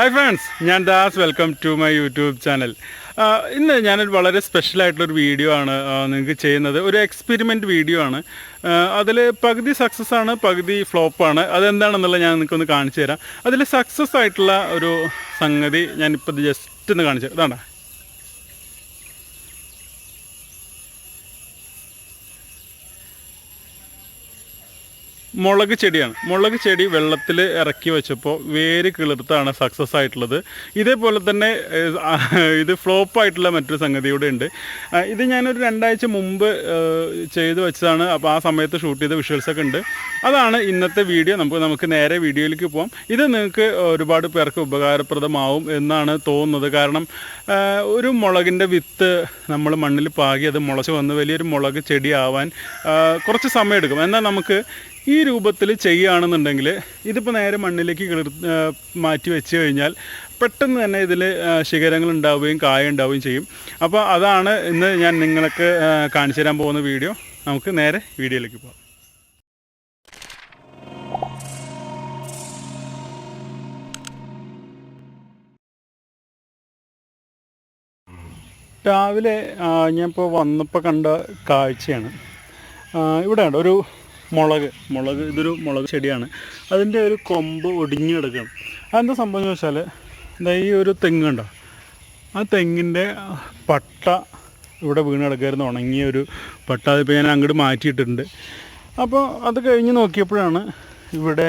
Hi friends ഞാൻ Das. Welcome to my YouTube channel ഇന്ന് ഞാനൊരു വളരെ സ്പെഷ്യൽ ആയിട്ടുള്ളൊരു വീഡിയോ ആണ് നിങ്ങൾക്ക് ചെയ്യുന്നത്. ഒരു എക്സ്പെരിമെന്റ് വീഡിയോ ആണ്. അതിൽ പകുതി സക്സസ് ആണ് പകുതി ഫ്ലോപ്പാണ് അതെന്താണെന്നുള്ളത് ഞാൻ നിങ്ങൾക്കൊന്ന് കാണിച്ചു തരാം. അതിൽ സക്സസ് ആയിട്ടുള്ള ഒരു സംഗതി ഞാനിപ്പോൾ ജസ്റ്റ് ഒന്ന് കാണിച്ചു തരാം. ഇതാണോ മുളക് ചെടിയാണ്. മുളക് ചെടി വെള്ളത്തിൽ ഇറക്കി വെച്ചപ്പോൾ വേര് കിളിർത്താണ് സക്സസ് ആയിട്ടുള്ളത്. ഇതേപോലെ തന്നെ ഇത് ഫ്ലോപ്പ് ആയിട്ടുള്ള മറ്റൊരു സംഗതി കൂടെ ഉണ്ട്. ഇത് ഞാനൊരു രണ്ടാഴ്ച മുമ്പ് ചെയ്തു വെച്ചതാണ്. അപ്പോൾ ആ സമയത്ത് ഷൂട്ട് ചെയ്ത വിഷ്വൽസൊക്കെ ഉണ്ട്. അതാണ് ഇന്നത്തെ വീഡിയോ. നമുക്ക് നമുക്ക് നേരെ വീഡിയോയിലേക്ക് പോകാം ഇത് നിങ്ങൾക്ക് ഒരുപാട് പേർക്ക് ഉപകാരപ്രദമാവും എന്നാണ് തോന്നുന്നത്. കാരണം ഒരു മുളകിന്റെ വിത്ത് നമ്മൾ മണ്ണിൽ പാകി അത് മുളച്ച് വന്ന് വലിയൊരു മുളക് ചെടിയാവാൻ കുറച്ച് സമയമെടുക്കും. എന്നാൽ നമുക്ക് ഈ രൂപത്തിൽ ചെയ്യുകയാണെന്നുണ്ടെങ്കിൽ ഇതിപ്പോൾ നേരെ മണ്ണിലേക്ക് കിളിർ മാറ്റി വെച്ച് കഴിഞ്ഞാൽ പെട്ടെന്ന് തന്നെ ഇതിൽ ശിഖരങ്ങൾ ഉണ്ടാവുകയും കായ ഉണ്ടാവുകയും ചെയ്യും. അപ്പോൾ അതാണ് ഇന്ന് ഞാൻ നിങ്ങൾക്ക് കാണിച്ചു തരാൻ പോകുന്ന വീഡിയോ. നമുക്ക് നേരെ വീഡിയോയിലേക്ക് പോകാം രാവിലെ ഞാനിപ്പോൾ വന്നപ്പോൾ കണ്ട കാഴ്ചയാണ്. ഇവിടെ ഉണ്ട് ഒരു മുളക്. മുളക് ഇതൊരു മുളക് ചെടിയാണ്. അതിന്റെ ഒരു കൊമ്പ് ഒടിഞ്ഞു കിടക്കുകയാണ് അതെന്താ സംഭവം എന്ന് വെച്ചാൽ എന്താ ഈ ഒരു തെങ്ങുണ്ടോ ആ തെങ്ങിന്റെ പട്ട ഇവിടെ വീണ് കിടക്കായിരുന്നു ഉണങ്ങിയ ഒരു പട്ട. അതിപ്പോൾ ഞാൻ അങ്ങോട്ട് മാറ്റിയിട്ടുണ്ട്. അപ്പോൾ അത് കഴിഞ്ഞ് നോക്കിയപ്പോഴാണ് ഇവിടെ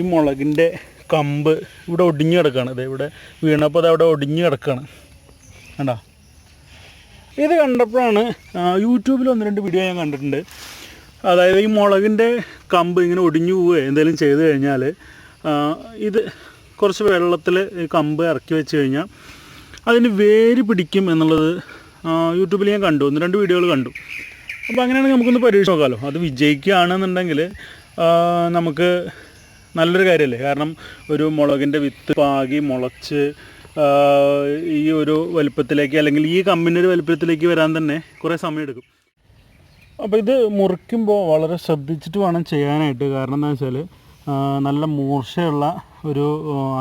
ഈ മുളകിന്റെ കമ്പ് ഇവിടെ ഒടിഞ്ഞു കിടക്കുകയാണ് ഇത് ഇവിടെ വീണപ്പോൾ അത് അവിടെ ഒടിഞ്ഞു കിടക്കുകയാണ് കണ്ടോ? ഇത് കണ്ടപ്പോഴാണ് യൂട്യൂബിൽ ഒന്ന് രണ്ട് വീഡിയോ ഞാൻ കണ്ടിട്ടുണ്ട്. അതായത് ഈ മുളകിന്റെ കമ്പ് ഇങ്ങനെ ഒടിഞ്ഞു പോവുകയോ എന്തെങ്കിലും ചെയ്തു കഴിഞ്ഞാൽ ഇത് കുറച്ച് വെള്ളത്തിൽ കമ്പ് ഇറക്കി വെച്ച് കഴിഞ്ഞാൽ അതിന് വേര് പിടിക്കും എന്നുള്ളത് യൂട്യൂബിൽ ഞാൻ കണ്ടു. ഒന്ന് രണ്ട് വീഡിയോകൾ കണ്ടു. അപ്പോൾ അങ്ങനെയാണെങ്കിൽ നമുക്കൊന്ന് പരീക്ഷ നോക്കാമല്ലോ അത് വിജയിക്കുകയാണെന്നുണ്ടെങ്കിൽ നമുക്ക് നല്ലൊരു കാര്യമല്ലേ കാരണം ഒരു മുളകിന്റെ വിത്ത് പാകി മുളച്ച് ഈ ഒരു വലുപ്പത്തിലേക്ക് അല്ലെങ്കിൽ ഈ കമ്പിന്റെ ഒരു വലുപ്പത്തിലേക്ക് വരാൻ തന്നെ കുറേ സമയമെടുക്കും. അപ്പോൾ ഇത് മുറിക്കുമ്പോൾ വളരെ ശ്രദ്ധിച്ചിട്ട് വേണം ചെയ്യാനായിട്ട്. കാരണം എന്താ വെച്ചാൽ നല്ല മൂർച്ചയുള്ള ഒരു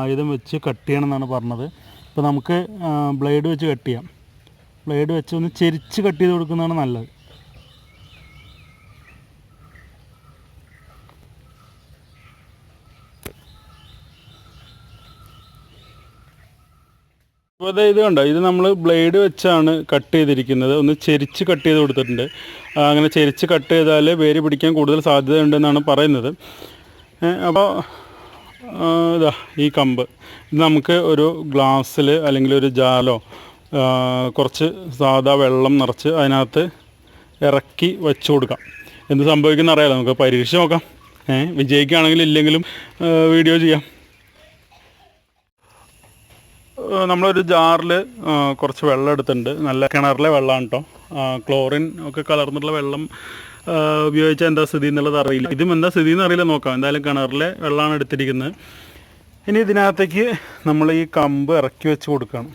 ആയുധം വെച്ച് കട്ട് ചെയ്യണം എന്നാണ് പറഞ്ഞത്. അപ്പോൾ നമുക്ക് ബ്ലേഡ് വെച്ച് കട്ട് ചെയ്യാം. ബ്ലേഡ് വെച്ച് ഒന്ന് ചെരിച്ച് കട്ട് ചെയ്ത് കൊടുക്കുന്നതാണ് നല്ലത്. അപ്പോൾ അതെ ഇത് കണ്ടോ? ഇത് നമ്മൾ ബ്ലേഡ് വെച്ചാണ് കട്ട് ചെയ്തിരിക്കുന്നത്. ഒന്ന് ചെരിച്ച് കട്ട് ചെയ്ത് കൊടുത്തിട്ടുണ്ട്. അങ്ങനെ ചെരിച്ച് കട്ട് ചെയ്താൽ വേര് പിടിക്കാൻ കൂടുതൽ സാധ്യതയുണ്ടെന്നാണ് പറയുന്നത്. അപ്പോൾ ഇതാ ഈ കമ്പ്. ഇത് നമുക്ക് ഒരു ഗ്ലാസ്സിൽ അല്ലെങ്കിൽ ഒരു ജാലോ കുറച്ച് സാധാ വെള്ളം നിറച്ച് അതിനകത്ത് ഇറക്കി വെച്ച് കൊടുക്കാം. എന്ത് സംഭവിക്കുന്ന അറിയാലോ? നമുക്ക് പരീക്ഷ നോക്കാം. ഏഹ് വിജയിക്കുകയാണെങ്കിലും ഇല്ലെങ്കിലും വീഡിയോ ചെയ്യാം. നമ്മളൊരു ജാറിൽ കുറച്ച് വെള്ളം എടുത്തിട്ടുണ്ട്. നല്ല കിണറിലെ വെള്ളമാണ് കേട്ടോ ക്ലോറിൻ ഒക്കെ കലർന്നിട്ടുള്ള വെള്ളം ഉപയോഗിച്ചാൽ എന്താ സ്ഥിതി എന്നുള്ളത് അറിയില്ല. ഇതും എന്താ സ്ഥിതി എന്ന് അറിയില്ല നോക്കാം. എന്തായാലും കിണറിലെ വെള്ളമാണ് എടുത്തിരിക്കുന്നത്. ഇനി ഇതിനകത്തേക്ക് നമ്മൾ ഈ കമ്പ് ഇറക്കി വെച്ച് കൊടുക്കണം.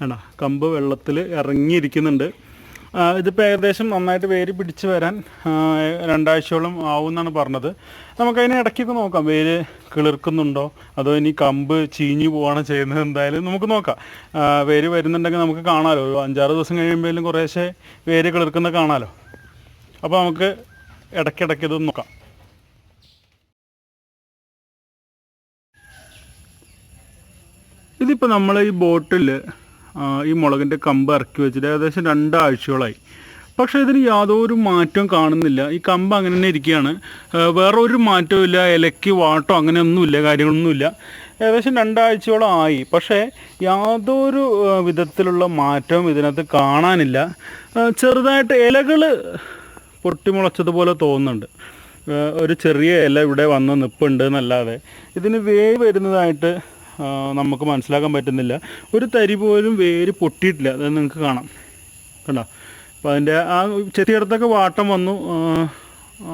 വേണ്ട കമ്പ് വെള്ളത്തിൽ ഇറങ്ങിയിരിക്കുന്നുണ്ട്. ഇതിപ്പോൾ ഏകദേശം നന്നായിട്ട് വേര് പിടിച്ച് വരാൻ രണ്ടാഴ്ചയോളം ആവും എന്നാണ് പറഞ്ഞത്. നമുക്കതിനെ ഇടയ്ക്കൊക്കെ നോക്കാം. വേര് കിളിർക്കുന്നുണ്ടോ? അതോ ഇനി കമ്പ് ചീഞ്ഞു പോവാണ് ചെയ്യുന്നത് എന്തായാലും നമുക്ക് നോക്കാം. വേര് വരുന്നുണ്ടെങ്കിൽ നമുക്ക് കാണാമല്ലോ ഒരു അഞ്ചാറ് ദിവസം കഴിയുമ്പോഴും കുറേശ്ശെ വേര് കിളിർക്കുന്നത് കാണാമല്ലോ അപ്പോൾ നമുക്ക് ഇടയ്ക്കിടയ്ക്ക് ഇതൊന്ന് നോക്കാം. ഇതിപ്പോൾ നമ്മൾ ഈ ബോട്ടിൽ ഈ മുളകിന്റെ കമ്പ് ഇറക്കി വെച്ചിട്ട് ഏകദേശം രണ്ടാഴ്ചകളായി പക്ഷേ ഇതിന് യാതൊരു മാറ്റവും കാണുന്നില്ല. ഈ കമ്പ് അങ്ങനെ തന്നെ ഇരിക്കുകയാണ്. വേറെ ഒരു മാറ്റവും ഇല്ല. ഇലയ്ക്ക് വാട്ടോ അങ്ങനെയൊന്നുമില്ല കാര്യങ്ങളൊന്നുമില്ല. ഏകദേശം രണ്ടാഴ്ചയോളം ആയി. പക്ഷേ യാതൊരു വിധത്തിലുള്ള മാറ്റവും ഇതിനകത്ത് കാണാനില്ല. ചെറുതായിട്ട് ഇലകൾ പൊട്ടിമുളച്ചതുപോലെ തോന്നുന്നുണ്ട്. ഒരു ചെറിയ ഇല ഇവിടെ വന്ന് നിൽപ്പുണ്ട് എന്നല്ലാതെ. ഇതിന് വേവ് വരുന്നതായിട്ട് നമുക്ക് മനസ്സിലാക്കാൻ പറ്റുന്നില്ല. ഒരു തരി പോലും വേര് പൊട്ടിയിട്ടില്ല. അത് നിങ്ങൾക്ക് കാണാം. കണ്ടോ? അപ്പോൾ അതിന്റെ ആ ചെത്തിയടത്തൊക്കെ വാട്ടം വന്നു.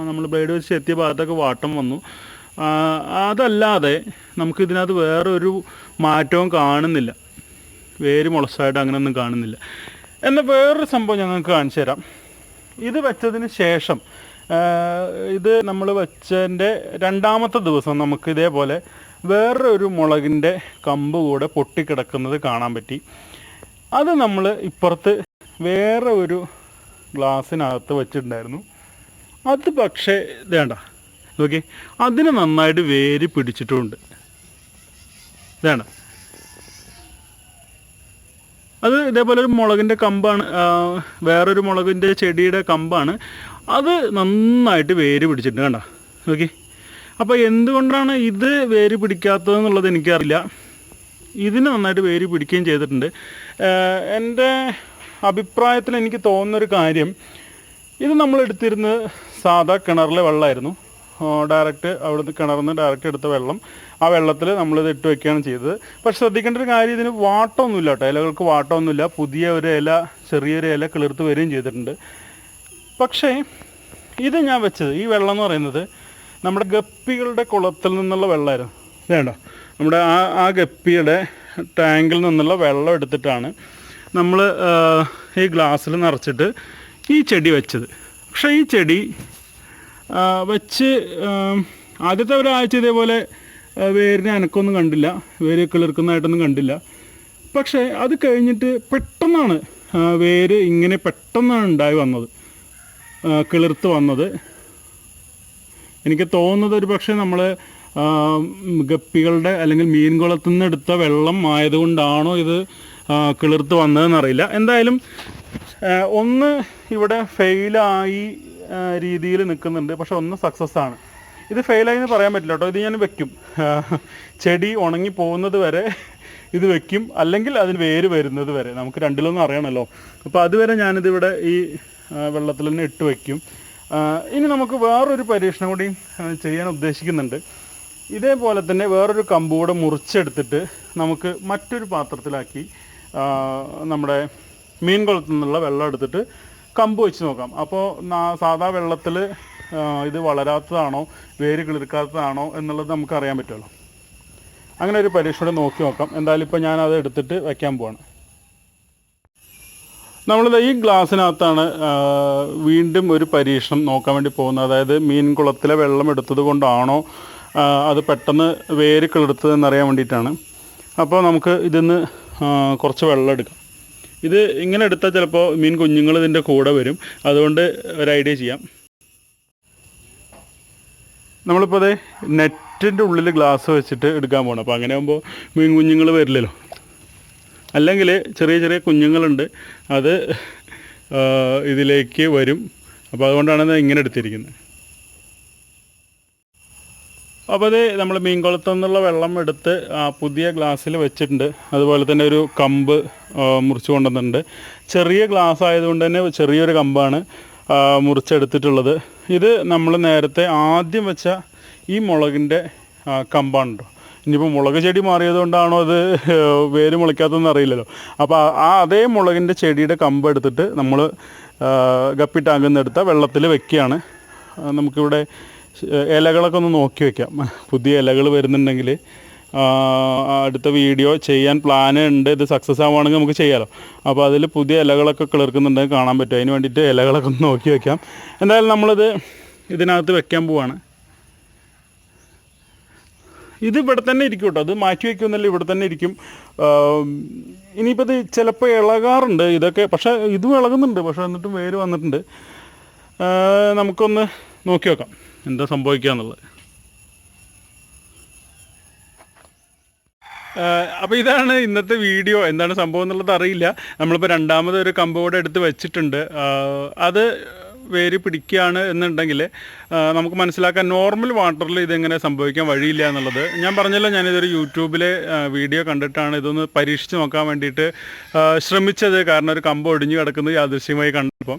നമ്മൾ ബ്ലേഡ് വെച്ച് ചെത്തിയ ഭാഗത്തൊക്കെ വാട്ടം വന്നു. അതല്ലാതെ നമുക്ക് ഇതിനകത്ത് വേറൊരു മാറ്റവും കാണുന്നില്ല. വേര് മുളച്ചായിട്ട് അങ്ങനെയൊന്നും കാണുന്നില്ല. എന്നാൽ വേറൊരു സംഭവം ഞങ്ങൾക്ക് കാണിച്ചു തരാം. ഇത് വെച്ചതിന് ശേഷം ഇത് നമ്മൾ വെച്ചതിന്റെ രണ്ടാമത്തെ ദിവസം നമുക്ക് ഇതേപോലെ വേറൊരു മുളകിന്റെ കമ്പ് കൂടെ പൊട്ടിക്കിടക്കുന്നത് കാണാൻ പറ്റി. അത് നമ്മൾ ഇപ്പുറത്ത് വേറെ ഒരു ഗ്ലാസ്സിനകത്ത് വെച്ചിട്ടുണ്ടായിരുന്നു. അത് പക്ഷേ വേണ്ട നോക്കി അതിന് നന്നായിട്ട് വേര് പിടിച്ചിട്ടുമുണ്ട് വേണ്ട അത് ഇതേപോലെ ഒരു മുളകിന്റെ കമ്പാണ് വേറൊരു മുളകിന്റെ ചെടിയുടെ കമ്പാണ്. അത് നന്നായിട്ട് വേര് പിടിച്ചിട്ടുണ്ട് കണ്ട? നോക്കി അപ്പോൾ എന്തുകൊണ്ടാണ് ഇത് വേര് പിടിക്കാത്തതെന്നുള്ളത് എനിക്കറിയില്ല. ഇതിന് നന്നായിട്ട് വേര് പിടിക്കുകയും ചെയ്തിട്ടുണ്ട്. എന്റെ അഭിപ്രായത്തിൽ എനിക്ക് തോന്നുന്നൊരു കാര്യം ഇത് നമ്മൾ എടുത്തിരുന്നത് സാധാ കിണറിലെ വെള്ളമായിരുന്നു. ഡയറക്റ്റ് അവിടുന്ന് നിന്ന് ഡയറക്റ്റ് എടുത്ത വെള്ളം ആ വെള്ളത്തിൽ നമ്മളിത് ഇട്ട് വെക്കുകയാണ് ചെയ്തത്. പക്ഷെ ശ്രദ്ധിക്കേണ്ട ഒരു കാര്യം ഇതിന് വാട്ടമൊന്നുമില്ല കേട്ടോ. ഇലകൾക്ക് വാട്ടമൊന്നുമില്ല. പുതിയ ഒരു ഇല ചെറിയൊരു ഇല കിളിർത്ത് വരികയും ചെയ്തിട്ടുണ്ട്. പക്ഷേ ഇത് ഞാൻ വെച്ചത് ഈ വെള്ളം എന്ന് പറയുന്നത് നമ്മുടെ ഗപ്പികളുടെ കുളത്തിൽ നിന്നുള്ള വെള്ളമായിരുന്നു. വേണ്ട നമ്മുടെ ആ ആ ഗപ്പിയുടെ ടാങ്കിൽ നിന്നുള്ള വെള്ളം എടുത്തിട്ടാണ് നമ്മൾ ഈ ഗ്ലാസ്സിൽ നിറച്ചിട്ട് ഈ ചെടി വെച്ചത്. പക്ഷേ ഈ ചെടി വെച്ച് ആദ്യത്തെ ഒരാഴ്ച ഇതേപോലെ വേരിനെ അനക്കൊന്നും കണ്ടില്ല. വേര് കിളിർക്കുന്നതായിട്ടൊന്നും കണ്ടില്ല. പക്ഷേ അത് കഴിഞ്ഞിട്ട് പെട്ടെന്നാണ് വേര് ഇങ്ങനെ പെട്ടെന്നാണ് ഉണ്ടായി വന്നത്. കിളിർത്ത് വന്നത്. എനിക്ക് തോന്നുന്നത് ഒരു പക്ഷേ നമ്മൾ ഗപ്പികളുടെ അല്ലെങ്കിൽ മീൻകുളത്തു നിന്ന് എടുത്ത വെള്ളം ആയതുകൊണ്ടാണോ ഇത് കിളിർത്ത് വന്നതെന്നറിയില്ല എന്തായാലും ഒന്ന് ഇവിടെ ഫെയിലായി രീതിയിൽ നിൽക്കുന്നുണ്ട്. പക്ഷെ ഒന്ന് സക്സസ് ആണ്. ഇത് ഫെയിലായി എന്ന് പറയാൻ പറ്റില്ല കേട്ടോ. ഇത് ഞാൻ വെക്കും. ചെടി ഉണങ്ങി പോകുന്നത് വരെ ഇത് വെക്കും. അല്ലെങ്കിൽ അതിന് വേര് വരുന്നത് വരെ. നമുക്ക് രണ്ടിലൊന്നും അറിയണമല്ലോ. അപ്പോൾ അതുവരെ ഞാനിതിവിടെ ഈ വെള്ളത്തിൽ തന്നെ ഇട്ട് വെക്കും. ഇനി നമുക്ക് വേറൊരു പരീക്ഷണം കൂടി ചെയ്യാൻ ഉദ്ദേശിക്കുന്നുണ്ട്. ഇതേപോലെ തന്നെ വേറൊരു കമ്പൂടെ മുറിച്ചെടുത്തിട്ട് നമുക്ക് മറ്റൊരു പാത്രത്തിലാക്കി നമ്മുടെ മീൻ കുളത്തു നിന്നുള്ള വെള്ളം എടുത്തിട്ട് കമ്പ് വെച്ച് നോക്കാം. അപ്പോൾ സാധാ വെള്ളത്തിൽ ഇത് വളരാത്തതാണോ വേര് കിളിർക്കാത്തതാണോ എന്നുള്ളത് നമുക്ക് അറിയാൻ പറ്റുമല്ലോ. അങ്ങനെ ഒരു പരീക്ഷണം നോക്കി നോക്കാം. എന്തായാലും ഇപ്പോൾ ഞാൻ എടുത്തിട്ട് വയ്ക്കാൻ പോവാണ്. നമ്മളിത് ഈ ഗ്ലാസ്സിനകത്താണ് വീണ്ടും ഒരു പരീക്ഷണം നോക്കാൻ വേണ്ടി പോകുന്നത്. അതായത് മീൻ കുളത്തിലെ വെള്ളം എടുത്തത് കൊണ്ടാണോ അത് പെട്ടെന്ന് വേര് കിളിർത്തതെന്നറിയാൻ വേണ്ടിയിട്ടാണ്. അപ്പോൾ നമുക്ക് ഇതിന്ന് കുറച്ച് വെള്ളം എടുക്കാം. ഇത് ഇങ്ങനെ എടുത്താൽ ചിലപ്പോൾ മീൻ കുഞ്ഞുങ്ങൾ ഇതിന്റെ കൂടെ വരും. അതുകൊണ്ട് ഒരു ഐഡിയ ചെയ്യാം. നമ്മളിപ്പോൾ അതെ നെറ്റിന്റെ ഉള്ളിൽ ഗ്ലാസ് വെച്ചിട്ട് എടുക്കാൻ പോകണം അപ്പോൾ അങ്ങനെ ആകുമ്പോൾ മീൻ കുഞ്ഞുങ്ങൾ വരില്ലല്ലോ. അല്ലെങ്കിൽ ചെറിയ ചെറിയ കുഞ്ഞുങ്ങളുണ്ട് അത് ഇതിലേക്ക് വരും. അപ്പോൾ അതുകൊണ്ടാണ് ഇങ്ങനെ എടുത്തിരിക്കുന്നത്. അപ്പോൾ അത് നമ്മൾ മീൻകുളത്തു നിന്നുള്ള വെള്ളം എടുത്ത് ആ, പുതിയ ഗ്ലാസ്സിൽ വെച്ചിട്ടുണ്ട്. അതുപോലെ തന്നെ ഒരു കമ്പ് മുറിച്ചു കൊണ്ടുവന്നിട്ടുണ്ട്. ചെറിയ ഗ്ലാസ് ആയതുകൊണ്ട് തന്നെ ചെറിയൊരു കമ്പാണ് മുറിച്ചെടുത്തിട്ടുള്ളത്. ഇത് നമ്മൾ നേരത്തെ ആദ്യം വെച്ച ഈ മുളകിന്റെ കമ്പാണ് ഇനിയിപ്പോൾ മുളക് ചെടി മാറിയത് കൊണ്ടാണോ അത് വേര് മുളയ്ക്കാത്തതെന്ന് അറിയില്ലല്ലോ. അപ്പോൾ ആ- അതേ മുളകിന്റെ ചെടിയുടെ കമ്പ് എടുത്തിട്ട് നമ്മൾ ഗപ്പി ടാങ്കിൽ നിന്ന് എടുത്ത വെള്ളത്തിൽ വെക്കുകയാണ്. നമുക്കിവിടെ ഇലകളൊക്കെ ഒന്ന് നോക്കി വെക്കാം. പുതിയ ഇലകൾ വരുന്നുണ്ടെങ്കിൽ അടുത്ത വീഡിയോ ചെയ്യാൻ പ്ലാൻ ഉണ്ട്. ഇത് സക്സസ് ആവുകയാണെങ്കിൽ നമുക്ക് ചെയ്യാമല്ലോ അപ്പോൾ അതിൽ പുതിയ ഇലകളൊക്കെ കിളിർക്കുന്നുണ്ടെങ്കിൽ കാണാൻ പറ്റും. അതിന് വേണ്ടിയിട്ട് ഇലകളൊക്കെ ഒന്ന് നോക്കി വെക്കാം. എന്തായാലും നമ്മളിത് ഇതിനകത്ത് വെക്കാൻ പോവാണ്. ഇത് ഇവിടെ തന്നെ ഇരിക്കും കേട്ടോ. അത് മാറ്റി വയ്ക്കുമെന്നല്ല ഇവിടെ തന്നെ ഇരിക്കും. ഇനിയിപ്പോൾ ഇത് ചിലപ്പോൾ ഇളകാറുണ്ട് ഇതൊക്കെ. പക്ഷേ ഇതും ഇളകുന്നുണ്ട്. പക്ഷേ എന്നിട്ടും വേര് വന്നിട്ടുണ്ട്. നമുക്കൊന്ന് നോക്കി നോക്കാം എന്താ സംഭവിക്കുക എന്നുള്ളത്. അപ്പോൾ ഇതാണ് ഇന്നത്തെ വീഡിയോ. എന്താണ് സംഭവം എന്നുള്ളത് അറിയില്ല. നമ്മളിപ്പോൾ രണ്ടാമത് ഒരു കമ്പ് കൂടെ എടുത്ത് വെച്ചിട്ടുണ്ട്. അത് വേര് പിടിക്കുകയാണ് എന്നുണ്ടെങ്കിൽ നമുക്ക് മനസ്സിലാക്കാൻ നോർമൽ വാട്ടറിൽ ഇതെങ്ങനെ സംഭവിക്കാൻ വഴിയില്ല എന്നുള്ളത്. ഞാൻ പറഞ്ഞല്ലോ ഞാനിതൊരു യൂട്യൂബിലെ വീഡിയോ കണ്ടിട്ടാണ് ഇതൊന്ന് പരീക്ഷിച്ച് നോക്കാൻ വേണ്ടിയിട്ട് ശ്രമിച്ചത്. കാരണം ഒരു കമ്പ് ഒടിഞ്ഞു കിടക്കുന്നത് യാദൃശ്യമായി കണ്ടപ്പോൾ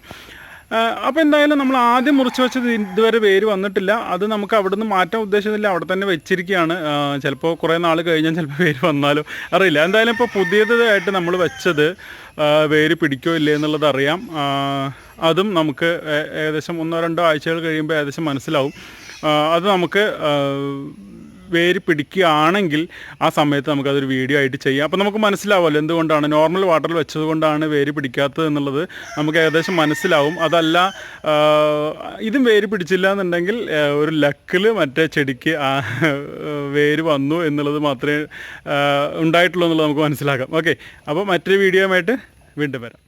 അപ്പോൾ എന്തായാലും നമ്മൾ ആദ്യം മുറിച്ച് വെച്ചത് ഇതുവരെ പേര് വന്നിട്ടില്ല. അത് നമുക്ക് അവിടെ നിന്ന് മാറ്റാൻ ഉദ്ദേശമില്ല അവിടെ തന്നെ വെച്ചിരിക്കുകയാണ്. ചിലപ്പോൾ കുറേ നാൾ കഴിഞ്ഞാൽ ചിലപ്പോൾ പേര് വന്നാലോ അറിയില്ല. എന്തായാലും ഇപ്പോൾ പുതിയതായിട്ട് നമ്മൾ വെച്ചത് വേര് പിടിക്കോ ഇല്ലേ എന്നുള്ളത് അറിയാം. അതും നമുക്ക് ഏകദേശം ഒന്നോ രണ്ടോ ആഴ്ചകൾ കഴിയുമ്പോൾ ഏകദേശം മനസ്സിലാവും. അത് നമുക്ക് വേര് പിടിക്കുകയാണെങ്കിൽ ആ സമയത്ത് നമുക്കതൊരു വീഡിയോ ആയിട്ട് ചെയ്യാം. അപ്പോൾ നമുക്ക് മനസ്സിലാവുമല്ലോ എന്തുകൊണ്ടാണ് നോർമൽ വാട്ടറിൽ വെച്ചത് കൊണ്ടാണ് വേര് പിടിക്കാത്തത് എന്നുള്ളത്. നമുക്ക് ഏകദേശം മനസ്സിലാവും. അതല്ല ഇതും വേര് പിടിച്ചില്ല എന്നുണ്ടെങ്കിൽ ഒരു ലക്കിൽ മറ്റേ ചെടിക്ക് ആ, വേര് വന്നു എന്നുള്ളത് മാത്രമേ ഉണ്ടായിട്ടുള്ളൂ എന്നുള്ളത് നമുക്ക് മനസ്സിലാക്കാം. ഓക്കെ അപ്പോൾ മറ്റൊരു വീഡിയോ ആയിട്ട് വീണ്ടും വരാം.